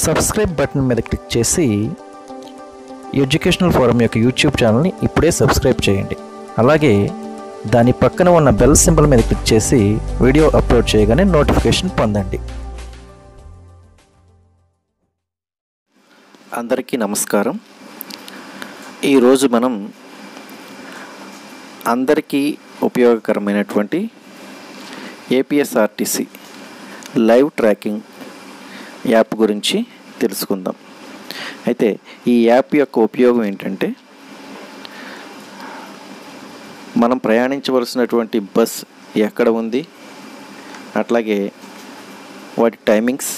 Subscribe button మీద click చేసి educational forum యొక్క యూట్యూబ్ ఛానల్ని ఇప్పుడే సబ్స్క్రైబ్ చేయండి. అలాగే దాని పక్కన ఉన్న బెల్ సింబల్ మీద క్లిక్ చేసి వీడియో అప్లోడ్ చేయగానే నోటిఫికేషన్ పొందండి. అందరికీ నమస్కారం. ఈరోజు మనం అందరికీ ఉపయోగకరమైనటువంటి ఏపీఎస్ఆర్టీసీ లైవ్ ట్రాకింగ్ యాప్ గురించి తెలుసుకుందాం. అయితే ఈ యాప్ యొక్క ఉపయోగం ఏంటంటే మనం ప్రయాణించవలసినటువంటి బస్ ఎక్కడ ఉంది అట్లాగే వాటి టైమింగ్స్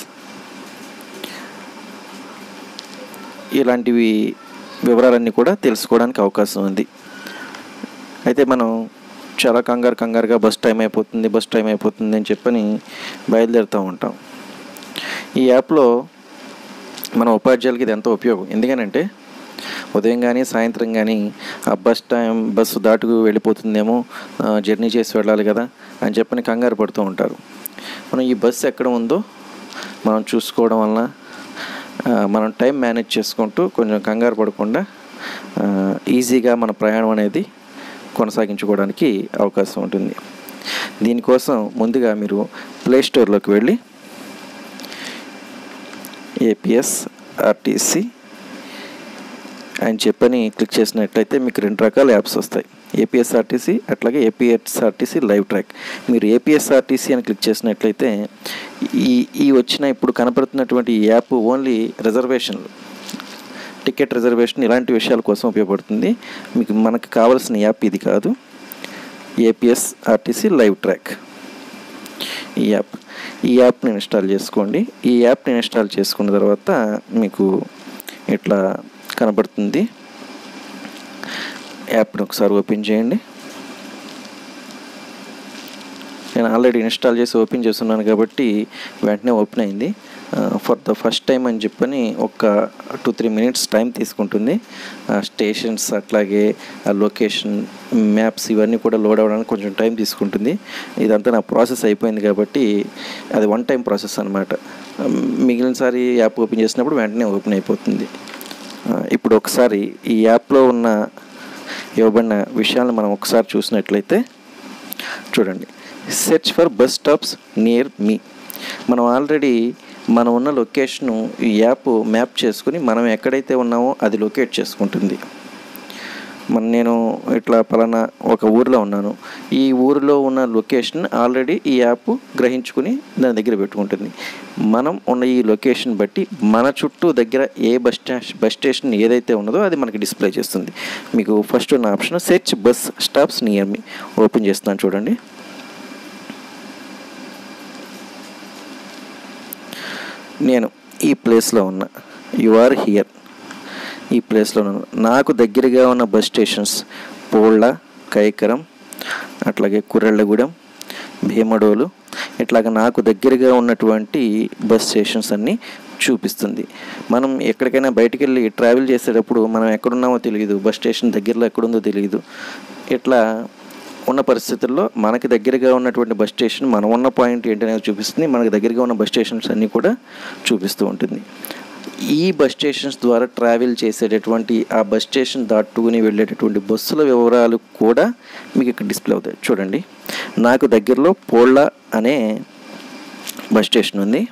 ఇలాంటివి వివరాలన్నీ కూడా తెలుసుకోవడానికి అవకాశం ఉంది. అయితే మనం చాలా కంగారు కంగారుగా బస్ టైం అయిపోతుంది బస్ టైం అయిపోతుంది అని చెప్పని బయలుదేరుతూ ఉంటాం. ఈ యాప్లో మన ఉపాధ్యాయులకి ఇది ఎంతో ఉపయోగం? ఎందుకనంటే ఉదయం కానీ సాయంత్రం కానీ ఆ బస్ టైం బస్సు దాటుకు వెళ్ళిపోతుందేమో జర్నీ చేసి వెళ్ళాలి కదా అని చెప్పని కంగారు పడుతూ ఉంటారు. మనం ఈ బస్సు ఎక్కడ ఉందో మనం చూసుకోవడం వలన మనం టైం మేనేజ్ చేసుకుంటూ కొంచెం కంగారు పడకుండా ఈజీగా మన ప్రయాణం అనేది కొనసాగించుకోవడానికి అవకాశం ఉంటుంది. దీనికోసం ముందుగా మీరు ప్లే స్టోర్లోకి వెళ్ళి ఏపీఎస్ ఆర్టీసీ అని చెప్పని క్లిక్ చేసినట్లయితే మీకు రెండు రకాల యాప్స్ వస్తాయి. ఏపీఎస్ఆర్టీసీ అట్లాగే ఏపీఎస్ఆర్టీసీ లైవ్ ట్రాక్ మీరు ఏపీఎస్ఆర్టీసీ అని క్లిక్ చేసినట్లయితే ఈ ఈ వచ్చిన ఇప్పుడు కనపడుతున్నటువంటి యాప్ ఓన్లీ రిజర్వేషన్లు టికెట్ రిజర్వేషన్ ఇలాంటి విషయాల కోసం ఉపయోగపడుతుంది. మీకు మనకు కావాల్సిన యాప్ ఇది కాదు. ఏపీఎస్ఆర్టీసీ లైవ్ ట్రాక్ ఈ యాప్ ఈ యాప్ని ఇన్స్టాల్ చేసుకోండి. ఈ యాప్ని ఇన్స్టాల్ చేసుకున్న తర్వాత మీకు ఇట్లా కనబడుతుంది. యాప్ని ఒకసారి ఓపెన్ చేయండి. నేను ఆల్రెడీ ఇన్స్టాల్ చేసి ఓపెన్ చేస్తున్నాను కాబట్టి వెంటనే ఓపెన్ అయింది. ఫర్ ద ఫస్ట్ టైం అని చెప్పని ఒక టూ త్రీ మినిట్స్ టైం తీసుకుంటుంది. స్టేషన్స్ అట్లాగే లొకేషన్ మ్యాప్స్ ఇవన్నీ కూడా లోడ్ అవ్వడానికి కొంచెం టైం తీసుకుంటుంది. ఇదంతా నా ప్రాసెస్ అయిపోయింది కాబట్టి అది వన్ టైం ప్రాసెస్ అనమాట మిగిలినసారి యాప్ ఓపెన్ చేసినప్పుడు వెంటనే ఓపెన్ అయిపోతుంది. ఇప్పుడు ఒకసారి ఈ యాప్లో ఉన్న ఇవ్వబడిన విషయాలను మనం ఒకసారి చూసినట్లయితే చూడండి. Search for bus stops near me మనం ఆల్రెడీ మనం ఉన్న లొకేషను ఈ యాప్ మ్యాప్ చేసుకుని మనం ఎక్కడైతే ఉన్నామో అది లొకేట్ చేసుకుంటుంది. మన నేను ఇట్లా పలానా ఒక ఊరిలో ఉన్నాను. ఈ ఊరిలో ఉన్న లొకేషన్ ఆల్రెడీ ఈ యాప్ గ్రహించుకుని దాని దగ్గర పెట్టుకుంటుంది. మనం ఉన్న ఈ లొకేషన్ బట్టి మన చుట్టూ దగ్గర ఏ బస్ స్టేషన్ బస్ స్టేషన్ ఏదైతే ఉన్నదో అది మనకి డిస్ప్లే చేస్తుంది. మీకు ఫస్ట్ ఉన్న option search bus stops near me open చేస్తున్నాను చూడండి. నేను ఈ ప్లేస్లో ఉన్నా. యు ఆర్ హియర్ ఈ ప్లేస్లో ఉన్నాను నాకు దగ్గరగా ఉన్న బస్ స్టేషన్స్ పోళ్ళ కైకరం అట్లాగే కుర్రెళ్ళగూడెం భీమడోలు ఇట్లాగ నాకు దగ్గరగా ఉన్నటువంటి బస్ స్టేషన్స్ అన్నీ చూపిస్తుంది. మనం ఎక్కడికైనా బయటికి వెళ్ళి ట్రావెల్ చేసేటప్పుడు మనం ఎక్కడున్నామో తెలియదు బస్ స్టేషన్ దగ్గరలో ఎక్కడుందో తెలియదు ఇట్లా ఉన్న పరిస్థితుల్లో మనకి దగ్గరగా ఉన్నటువంటి బస్ స్టేషన్ మనం ఉన్న పాయింట్ ఏంటనేది చూపిస్తుంది. మనకి దగ్గరగా ఉన్న బస్ స్టేషన్స్ అన్నీ కూడా చూపిస్తూ ఉంటుంది. ఈ బస్ స్టేషన్స్ ద్వారా ట్రావెల్ చేసేటటువంటి ఆ బస్ స్టేషన్ దాటుకుని వెళ్ళేటటువంటి బస్సుల వివరాలు కూడా మీకు ఇక్కడ డిస్ప్లే అవుతాయి. చూడండి. నాకు దగ్గరలో పోళ్ళ అనే బస్ స్టేషన్ ఉంది.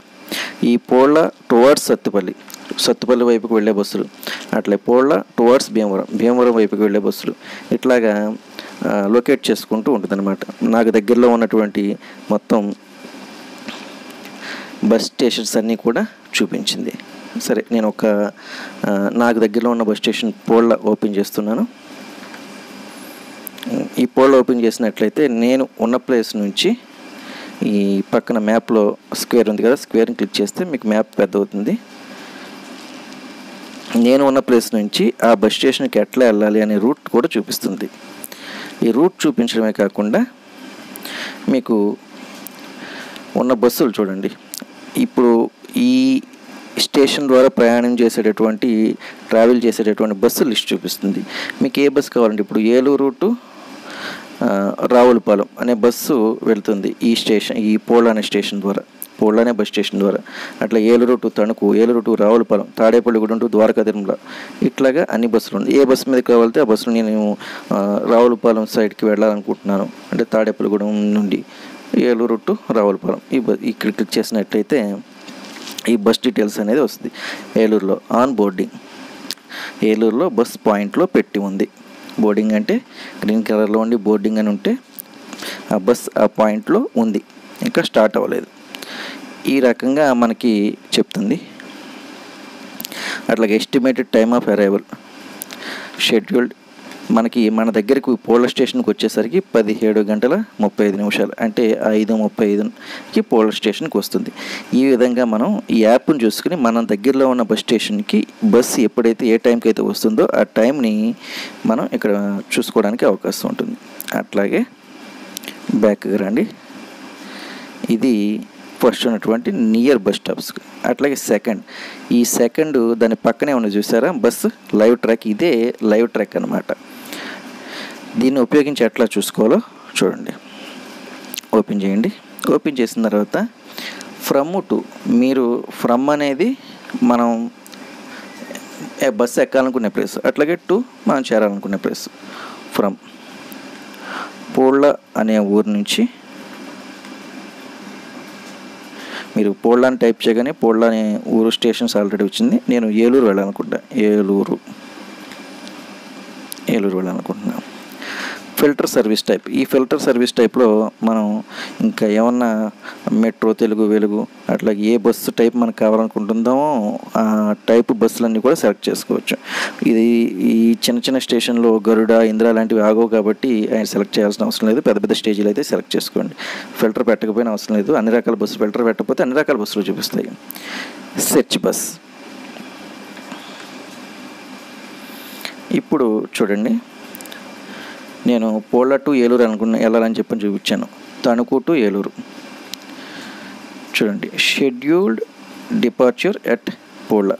ఈ పోళ్ళ టువర్డ్స్ సత్తుపల్లి సత్తుపల్లి వైపుకు వెళ్ళే బస్సులు. అట్లే పోళ్ళ టువర్డ్స్ భీమవరం భీమవరం వైపుకు వెళ్ళే బస్సులు. ఇట్లాగా లొకేట్ చేసుకుంటూ ఉంటుందన్నమాట. నాకు దగ్గరలో ఉన్నటువంటి మొత్తం బస్ స్టేషన్స్ అన్నీ కూడా చూపించింది. సరే నేను ఒక నాకు దగ్గరలో ఉన్న బస్ స్టేషన్ పోళ్ళ ఓపెన్ చేస్తున్నాను. ఈ పోళ్ళ ఓపెన్ చేసినట్లయితే నేను ఉన్న ప్లేస్ నుంచి ఈ పక్కన మ్యాప్లో స్క్వేర్ ఉంది కదా స్క్వేర్ని క్లిక్ చేస్తే మీకు మ్యాప్ పెద్ద అవుతుంది నేను ఉన్న ప్లేస్ నుంచి ఆ బస్ స్టేషన్కి ఎట్లా వెళ్ళాలి అనే రూట్ కూడా చూపిస్తుంది. ఈ రూట్ చూపించడమే కాకుండా మీకు ఉన్న బస్సులు చూడండి. ఇప్పుడు ఈ స్టేషన్ ద్వారా ప్రయాణం చేసేటటువంటి ట్రావెల్ చేసేటటువంటి బస్సు లిస్ట్ చూపిస్తుంది. మీకు ఏ బస్సు కావాలంటే ఇప్పుడు ఏలూరు టు రావులపాలెం అనే బస్సు వెళ్తుంది ఈ స్టేషన్ ఈ పోల్ అనే స్టేషన్ ద్వారా. పోళ్ళనే బస్ స్టేషన్ ద్వారా. అట్లా Eluru to Tanuku Eluru to Ravulapalem Tadepalligudem to Dwaraka Tirumala ఇట్లాగా అన్ని బస్సులు ఉన్నాయి. ఏ బస్సు మీద కావాలితే ఆ బస్సును నేను రావులపాలెం సైడ్కి వెళ్ళాలనుకుంటున్నాను. అంటే తాడేపల్లిగూడెం నుండి ఏలూరు టు రావులపాలెం. ఈ బస్ ఇక్కడ క్లిక్ చేసినట్లయితే ఈ బస్ డీటెయిల్స్ అనేది వస్తుంది. ఏలూరులో ఆన్ బోర్డింగ్. ఏలూరులో బస్ పాయింట్లో పెట్టి ఉంది. బోర్డింగ్ అంటే గ్రీన్ కలర్లో ఉండి బోర్డింగ్ అని ఉంటే ఆ బస్ ఆ పాయింట్లో ఉంది. ఇంకా స్టార్ట్ అవ్వలేదు. ఈ రకంగా మనకి చెప్తుంది. అట్లాగే estimated time of arrival scheduled మనకి మన దగ్గరకు పోలీస్ స్టేషన్కి వచ్చేసరికి పదిహేడు గంటల ముప్పై ఐదు నిమిషాలు అంటే ఐదు ముప్పై ఐదుకి పోలీస్ స్టేషన్కి వస్తుంది. ఈ విధంగా మనం ఈ యాప్ని చూసుకుని మన దగ్గరలో ఉన్న బస్ స్టేషన్కి బస్సు ఎప్పుడైతే ఏ టైంకి అయితే వస్తుందో ఆ టైంని మనం ఇక్కడ చూసుకోవడానికి అవకాశం ఉంటుంది. అట్లాగే బ్యాక్కి రండి. ఇది ఫస్ట్ ఉన్నటువంటి నియర్ బస్ స్టాప్స్ అట్లాగే సెకండ్ ఈ సెకండ్ దాని పక్కనే ఉన్న చూసారా? బస్సు లైవ్ ట్రాక్ ఇదే లైవ్ ట్రాక్ అనమాట దీన్ని ఉపయోగించి ఎట్లా చూసుకోవాలో చూడండి. ఓపెన్ చేయండి. ఓపెన్ చేసిన తర్వాత ఫ్రమ్ టు మీరు ఫ్రమ్ అనేది మనం బస్సు ఎక్కాలనుకునే ప్లేస్ అట్లాగే టు మనం చేరాలనుకునే ప్లేస్ ఫ్రమ్ పూళ్ళ అనే ఊరు నుంచి మీరు పోళ్ళ టైప్ చేయగానే పోళ్ళ అనే ఊరు స్టేషన్స్ ఆల్రెడీ వచ్చింది. నేను ఏలూరు వెళ్ళాలనుకుంటా ఏలూరు. ఏలూరు వెళ్ళాలనుకుంటున్నాను ఫిల్టర్ సర్వీస్ టైప్. ఈ ఫిల్టర్ సర్వీస్ టైప్లో మనం ఇంకా ఏమన్నా మెట్రో తెలుగు వెలుగు అట్లా ఏ బస్సు టైప్ మనకు కావాలనుకుంటుందో ఆ టైప్ బస్సులన్నీ కూడా సెలెక్ట్ చేసుకోవచ్చు. ఇది ఈ చిన్న చిన్న స్టేషన్లో గరుడ ఇందిరా లాంటివి ఆగవు కాబట్టి ఆయన సెలెక్ట్ చేయాల్సిన అవసరం లేదు. పెద్ద పెద్ద స్టేజీలు అయితే సెలెక్ట్ చేసుకోండి. ఫిల్టర్ పెట్టకపోయినా అవసరం లేదు. అన్ని రకాల బస్సులు ఫిల్టర్ పెట్టకపోతే అన్ని రకాల బస్సులు చూపిస్తాయి. Search bus. ఇప్పుడు చూడండి. నేను పోళ్ళ టు ఏలూరు అనుకున్న వెళ్ళాలని చెప్పని చూపించాను. తణుకు టు ఏలూరు. చూడండి. షెడ్యూల్డ్ డిపార్చర్ ఎట్ పోళ్ళ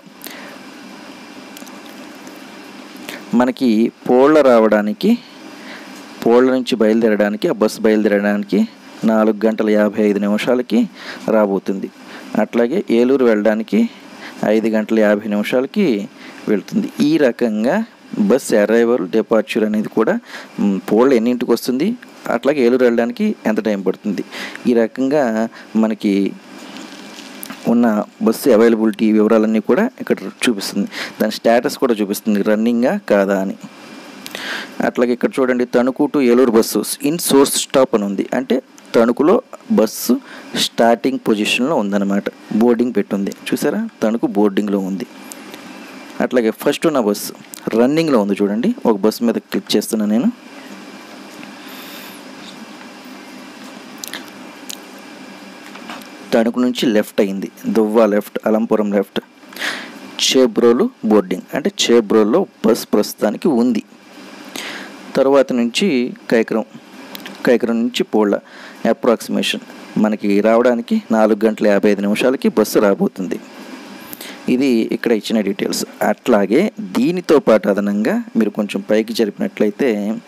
మనకి పోళ్ళ రావడానికి పోళ్ళ నుంచి బయలుదేరడానికి ఆ బస్సు బయలుదేరడానికి నాలుగు గంటల యాభై ఐదు నిమిషాలకి రాబోతుంది. అట్లాగే ఏలూరు వెళ్ళడానికి ఐదు గంటల యాభై నిమిషాలకి వెళ్తుంది. ఈ రకంగా బస్ అరైవల్ డిపార్చర్ అనేది కూడా పోళ్ళ ఎన్నింటికి వస్తుంది? అట్లాగే ఏలూరు వెళ్ళడానికి ఎంత టైం పడుతుంది? ఈ రకంగా మనకి ఉన్న బస్సు అవైలబిలిటీ వివరాలన్నీ కూడా ఇక్కడ చూపిస్తుంది. దాని స్టేటస్ కూడా చూపిస్తుంది. రన్నింగా కాదా అని. అట్లాగే ఇక్కడ చూడండి Tanuku to Eluru bus in source stop అని ఉంది. అంటే తణుకులో బస్సు స్టార్టింగ్ పొజిషన్లో ఉందన్నమాట. బోర్డింగ్ పెట్టుంది. చూసారా? తణుకు బోర్డింగ్లో ఉంది. అట్లాగే ఫస్ట్ ఉన్న బస్సు రన్నింగ్లో ఉంది చూడండి. ఒక బస్సు మీద క్లిక్ చేస్తున్నా నేను. తణుకు నుంచి లెఫ్ట్ అయింది. Duvva left Alampuram left. Chebrolu boarding. అంటే చేబ్రోల్లో బస్ ప్రస్తుతానికి ఉంది. తర్వాత నుంచి కైకరం. కైకరం నుంచి పోళ్ళ. అప్రాక్సిమేషన్ మనకి రావడానికి నాలుగు గంటల యాభై ఐదు నిమిషాలకి బస్సు రాబోతుంది. ఇది ఇక్కడ ఇచ్చిన డీటెయిల్స్ అట్లాగే దీనితో పాటు అదనంగా మీరు కొంచెం పైకి జరిపినట్లయితే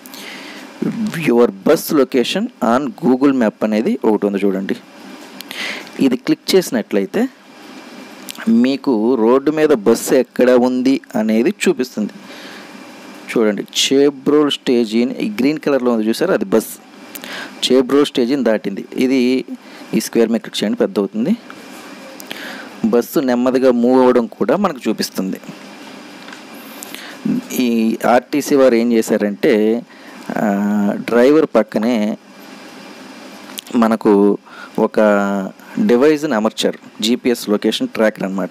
your bus location on Google map అనేది ఒకటి ఉంది చూడండి. ఇది క్లిక్ చేసినట్లయితే మీకు రోడ్డు మీద బస్సు ఎక్కడ ఉంది అనేది చూపిస్తుంది. చూడండి చేబ్రోల్ స్టేజీని ఈ గ్రీన్ కలర్లో ఉంది చూసారు? అది బస్. చేబ్రోల్ స్టేజీని దాటింది. ఇది ఈ స్క్వేర్ మీద క్లిక్ చేయండి పెద్ద అవుతుంది. బస్సు నెమ్మదిగా మూవ్ అవ్వడం కూడా మనకు చూపిస్తుంది. ఈ ఆర్టీసీ వారు ఏం చేశారంటే డ్రైవర్ పక్కనే మనకు ఒక డివైజ్ని అమర్చారు. జీపీఎస్ లొకేషన్ ట్రాకర్ అనమాట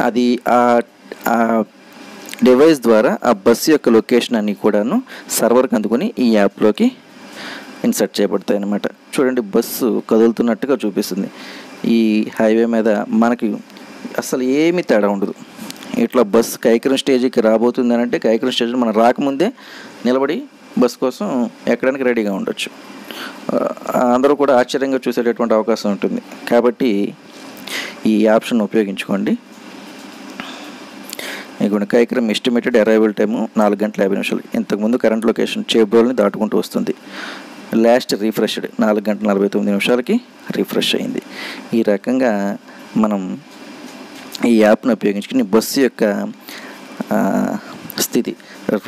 అది ఆ ఆ డివైస్ ద్వారా ఆ బస్సు యొక్క లొకేషన్ అన్ని కూడాను సర్వర్కి అందుకుని ఈ యాప్లోకి ఇన్సర్ట్ చేయబడతాయి అన్నమాట చూడండి బస్సు కదులుతున్నట్టుగా చూపిస్తుంది. ఈ హైవే మీద మనకి అసలు ఏమీ తేడా ఉండదు. ఇట్లా బస్సు కైకరం స్టేజ్కి రాబోతుంది అని అంటే కైకరం స్టేజ్ మనం రాకముందే నిలబడి బస్ కోసం ఎక్కడానికి రెడీగా ఉండొచ్చు. అందరూ కూడా ఆశ్చర్యంగా చూసేటటువంటి అవకాశం ఉంటుంది. కాబట్టి ఈ ఆప్షన్ ఉపయోగించుకోండి. ఇక్కడ కైకరం ఎస్టిమేటెడ్ అరైవల్ టైము నాలుగు గంటల యాభై నిమిషాలు. ఇంతకుముందు కరెంట్ లొకేషన్ చేబ్రోల్ని దాటుకుంటూ వస్తుంది. లాస్ట్ రీఫ్రెష్డ్ నాలుగు గంటల నలభై తొమ్మిది నిమిషాలకి రీఫ్రెష్ అయింది. ఈ రకంగా మనం ఈ యాప్ను ఉపయోగించుకుని బస్సు యొక్క స్థితి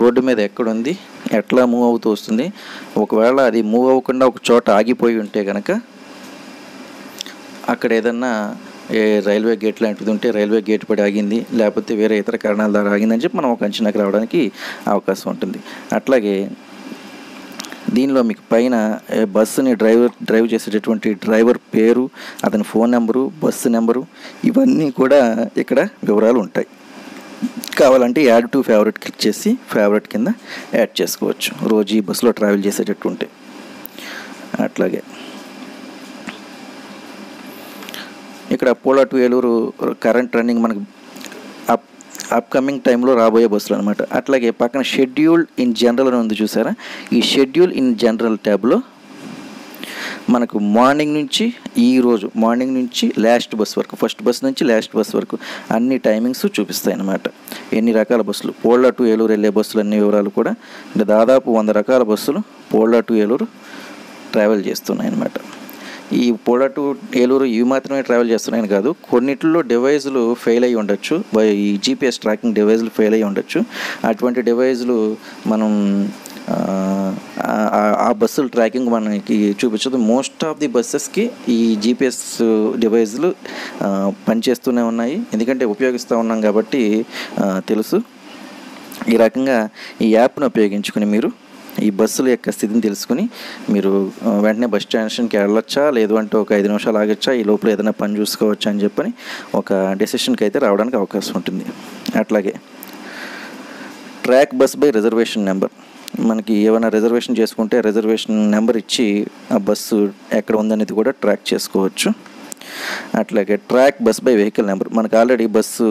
రోడ్డు మీద ఎక్కడుంది ఎట్లా మూవ్ అవుతూ వస్తుంది? ఒకవేళ అది మూవ్ అవ్వకుండా ఒక చోట ఆగిపోయి ఉంటే కనుక అక్కడ ఏదన్నా ఏ రైల్వే గేట్ లాంటిది ఉంటే రైల్వే గేట్ పడి ఆగింది లేకపోతే వేరే ఇతర కారణాల ద్వారా ఆగిందని చెప్పి మనం ఒక అంచనాకి రావడానికి అవకాశం ఉంటుంది. అట్లాగే దీనిలో మీకు పైన బస్సుని డ్రైవర్ డ్రైవ్ చేసేటటువంటి డ్రైవర్ పేరు అతని ఫోన్ నెంబరు బస్సు నెంబరు ఇవన్నీ కూడా ఇక్కడ వివరాలు ఉంటాయి. కావాలంటే యాడ్ టు ఫేవరెట్ క్లిక్ చేసి ఫేవరెట్ కింద యాడ్ చేసుకోవచ్చు. రోజు ఈ బస్సులో ట్రావెల్ చేసేటట్టు ఉంటే. అట్లాగే. ఇక్కడ పోలా టు ఏలూరు కరెంట్ రన్నింగ్ మనకు అప్ అప్కమింగ్ టైంలో రాబోయే బస్సులు అనమాట అట్లాగే పక్కన షెడ్యూల్ ఇన్ జనరల్ అని ఉంది చూసారా? ఈ షెడ్యూల్ ఇన్ జనరల్ ట్యాబ్లో మనకు మార్నింగ్ నుంచి ఈ రోజు మార్నింగ్ నుంచి లాస్ట్ బస్ వరకు ఫస్ట్ బస్ నుంచి లాస్ట్ బస్ వరకు అన్ని టైమింగ్స్ చూపిస్తాయి అన్నమాట. ఎన్ని రకాల బస్సులు? పోళ్ళ టు ఏలూరు వెళ్ళే బస్సులు అన్ని వివరాలు కూడా అంటే దాదాపు వంద రకాల బస్సులు పోళ్ళ టు ఏలూరు ట్రావెల్ చేస్తున్నాయి అన్నమాట. ఈ పోడా టు ఏలూరు ఇవి మాత్రమే ట్రావెల్ చేస్తున్నాయని కాదు కొన్నిట్లో డివైజులు ఫెయిల్ అయ్యి ఉండొచ్చు. బై- ఈ జీపీఎస్ ట్రాకింగ్ డివైజులు ఫెయిల్ అయ్యి ఉండొచ్చు. అటువంటి డివైజులు మనం ఆ, బస్సులు బస్సుల ట్రాకింగ్ మనకి చూపించదు. మోస్ట్ ఆఫ్ ది బస్సెస్కి ఈ జీపీఎస్ డివైజులు పనిచేస్తూనే ఉన్నాయి. ఎందుకంటే ఉపయోగిస్తూ ఉన్నాం కాబట్టి తెలుసు. ఈ రకంగా ఈ యాప్ను ఉపయోగించుకుని మీరు ఈ బస్సుల యొక్క స్థితిని తెలుసుకుని మీరు వెంటనే బస్ స్టేషన్కి వెళ్ళొచ్చా? లేదు అంటే ఒక ఐదు నిమిషాలు ఆగొచ్చా? ఈ లోపల ఏదైనా పని చూసుకోవచ్చా అని చెప్పని ఒక డెసిషన్కి అయితే రావడానికి అవకాశం ఉంటుంది. అట్లాగే track bus by reservation number మనకి ఏమైనా రిజర్వేషన్ చేసుకుంటే రిజర్వేషన్ నెంబర్ ఇచ్చి ఆ బస్సు ఎక్కడ ఉందనేది కూడా ట్రాక్ చేసుకోవచ్చు. అట్లాగే track bus by vehicle number మనకు ఆల్రెడీ బస్సు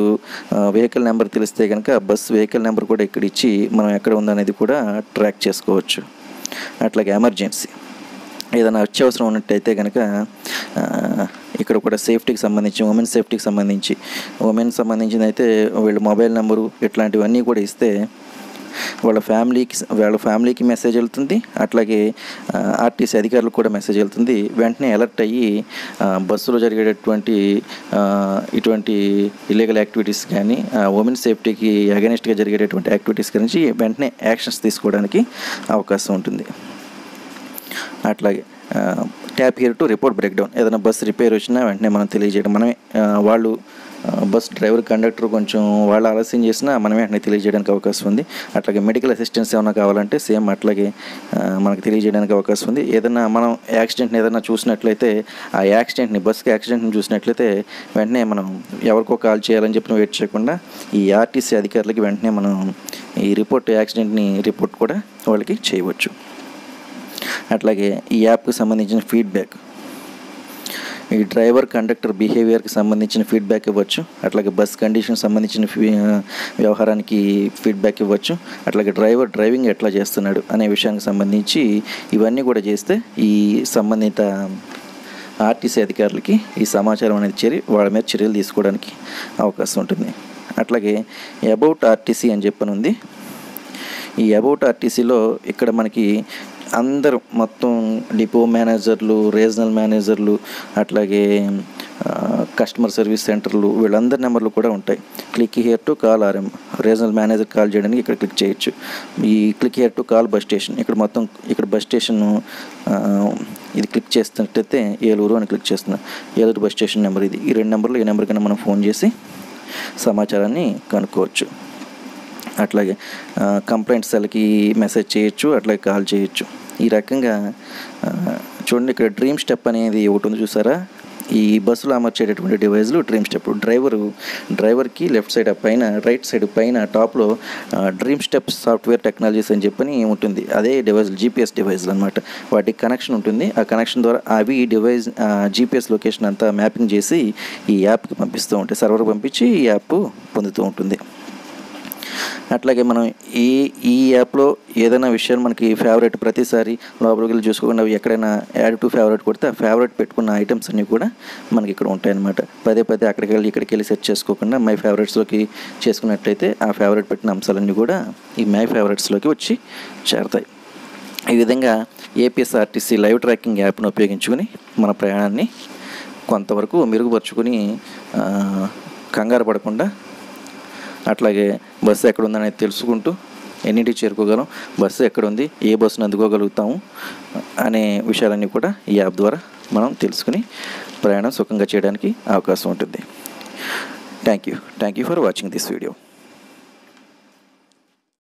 వెహికల్ నెంబర్ తెలిస్తే కనుక బస్సు వెహికల్ నెంబర్ కూడా ఇక్కడ ఇచ్చి మనం ఎక్కడ ఉందనేది కూడా ట్రాక్ చేసుకోవచ్చు. అట్లాగే ఎమర్జెన్సీ ఏదైనా అత్యవసరం ఉన్నట్టయితే కనుక ఇక్కడ కూడా సేఫ్టీకి సంబంధించి ఉమెన్ సేఫ్టీకి సంబంధించి ఉమెన్ సంబంధించింది అయితే వీళ్ళ మొబైల్ నెంబరు ఇట్లాంటివన్నీ కూడా ఇస్తే వాళ్ళ ఫ్యామిలీకి వాళ్ళ ఫ్యామిలీకి మెసేజ్ వెళ్తుంది. అట్లాగే ఆర్టీసీ అధికారులకు కూడా మెసేజ్ వెళ్తుంది. వెంటనే అలర్ట్ అయ్యి బస్సులో జరిగేటటువంటి ఇటువంటి ఇల్లీగల్ యాక్టివిటీస్ కానీ ఉమెన్ సేఫ్టీకి అగెనిస్ట్గా జరిగేటటువంటి యాక్టివిటీస్ గురించి వెంటనే యాక్షన్స్ తీసుకోవడానికి అవకాశం ఉంటుంది. అట్లాగే tap here to report breakdown ఏదైనా బస్ రిపేర్ వచ్చినా వెంటనే మనం తెలియజేయడం. మనమే వాళ్ళు బస్ డ్రైవర్ కండక్టర్ కొంచెం వాళ్ళు ఆలస్యం చేసినా మనం వెంటనే తెలియజేయడానికి అవకాశం ఉంది. అట్లాగే మెడికల్ అసిస్టెన్స్ ఏమైనా కావాలంటే సేమ్ అట్లాగే మనకు తెలియజేయడానికి అవకాశం ఉంది. ఏదైనా మనం యాక్సిడెంట్ని ఏదైనా చూసినట్లయితే ఆ యాక్సిడెంట్ని బస్కి యాక్సిడెంట్ని చూసినట్లయితే వెంటనే మనం ఎవరికో కాల్ చేయాలని చెప్పిన వెయిట్ చేయకుండా ఈ ఆర్టీసీ అధికారులకి వెంటనే మనం ఈ రిపోర్ట్ యాక్సిడెంట్ని రిపోర్ట్ కూడా వాళ్ళకి చేయవచ్చు. అట్లాగే ఈ యాప్కి సంబంధించిన ఫీడ్బ్యాక్ ఈ డ్రైవర్ కండక్టర్ బిహేవియర్కి సంబంధించిన ఫీడ్బ్యాక్ ఇవ్వచ్చు అట్లాగే బస్ కండిషన్ సంబంధించిన ఫీ- వ్యవహారానికి ఫీడ్బ్యాక్ ఇవ్వచ్చు అట్లాగే డ్రైవర్ డ్రైవింగ్ ఎట్లా చేస్తున్నాడు అనే విషయానికి సంబంధించి ఇవన్నీ కూడా చేస్తే ఈ సంబంధిత ఆర్టీసీ అధికారులకి ఈ సమాచారం అనేది చేరి వాళ్ళ మీద చర్యలు తీసుకోవడానికి అవకాశం ఉంటుంది. అట్లాగే అబౌట్ ఆర్టీసీ అని చెప్పనుంది. ఈ అబౌట్ ఆర్టీసీలో ఇక్కడ మనకి అందరూ మొత్తం డిపో మేనేజర్లు రీజనల్ మేనేజర్లు అట్లాగే కస్టమర్ సర్వీస్ సెంటర్లు వీళ్ళందరి నెంబర్లు కూడా ఉంటాయి. Click here to call RM. Regional manager call చేయడానికి ఇక్కడ క్లిక్ చేయొచ్చు. ఈ click here to call bus station ఇక్కడ మొత్తం ఇక్కడ బస్ స్టేషన్ ఇది క్లిక్ చేస్తున్నట్టయితే ఏలూరు అని క్లిక్ చేస్తున్నా. ఏలూరు బస్ స్టేషన్ నెంబర్ ఇది. ఈ రెండు నెంబర్లు ఈ నెంబర్ కన్నా మనం ఫోన్ చేసి సమాచారాన్ని కనుక్కోవచ్చు. అట్లాగే కంప్లైంట్ సెల్కి మెసేజ్ చేయొచ్చు అట్లాగే కాల్ చేయొచ్చు. ఈ రకంగా చూడండి ఇక్కడ డ్రీమ్ స్టెప్ అనేది ఒకటి ఉంది చూసారా? ఈ బస్సులో అమర్చేటటువంటి డివైజ్లు డ్రీమ్ స్టెప్ డ్రైవరు డ్రైవర్కి లెఫ్ట్ సైడ్ పైన రైట్ సైడ్ పైన టాప్లో డ్రీమ్ స్టెప్ సాఫ్ట్వేర్ టెక్నాలజీస్ అని చెప్పని ఉంటుంది. అదే డివైస్ జీపీఎస్ డివైజ్లు అనమాట వాటికి కనెక్షన్ ఉంటుంది. ఆ కనెక్షన్ ద్వారా అవి డివైజ్ డివైస్ జీపీఎస్ లొకేషన్ అంతా మ్యాపింగ్ చేసి ఈ యాప్కి పంపిస్తూ ఉంటాయి సర్వర్ పంపించి ఈ యాప్ పొందుతూ ఉంటుంది. అట్లాగే మనం ఈ ఈ యాప్లో ఏదైనా విషయాన్ని మనకి ఫేవరెట్ ప్రతిసారి లోపలికి వెళ్ళి చూసుకోకుండా అవి ఎక్కడైనా యాడ్ టు ఫేవరెట్ కొడితే ఆ ఫేవరెట్ పెట్టుకున్న ఐటమ్స్ అన్నీ కూడా మనకి ఇక్కడ ఉంటాయన్నమాట. పదే పదే అక్కడికి వెళ్ళి ఇక్కడికి వెళ్ళి సెర్చ్ చేసుకోకుండా మై ఫేవరెట్స్లోకి చేసుకున్నట్లయితే ఆ ఫేవరెట్ పెట్టిన అంశాలన్నీ కూడా ఈ మై ఫేవరెట్స్లోకి వచ్చి చేరతాయి. ఈ విధంగా ఏపీఎస్ఆర్టీసీ లైవ్ ట్రాకింగ్ యాప్ను ఉపయోగించుకుని మన ప్రయాణాన్ని కొంతవరకు మెరుగుపరుచుకుని కంగారు పడకుండా అట్లాగే బస్సు ఎక్కడ ఉందనేది తెలుసుకుంటూ ఎన్నింటికి చేరుకోగలం బస్సు ఎక్కడ ఉంది ఏ బస్సును అందుకోగలుగుతాము అనే విషయాలన్నీ కూడా ఈ యాప్ ద్వారా మనం తెలుసుకుని ప్రయాణం సుఖంగా చేయడానికి అవకాశం ఉంటుంది. Thank you thank you for watching this video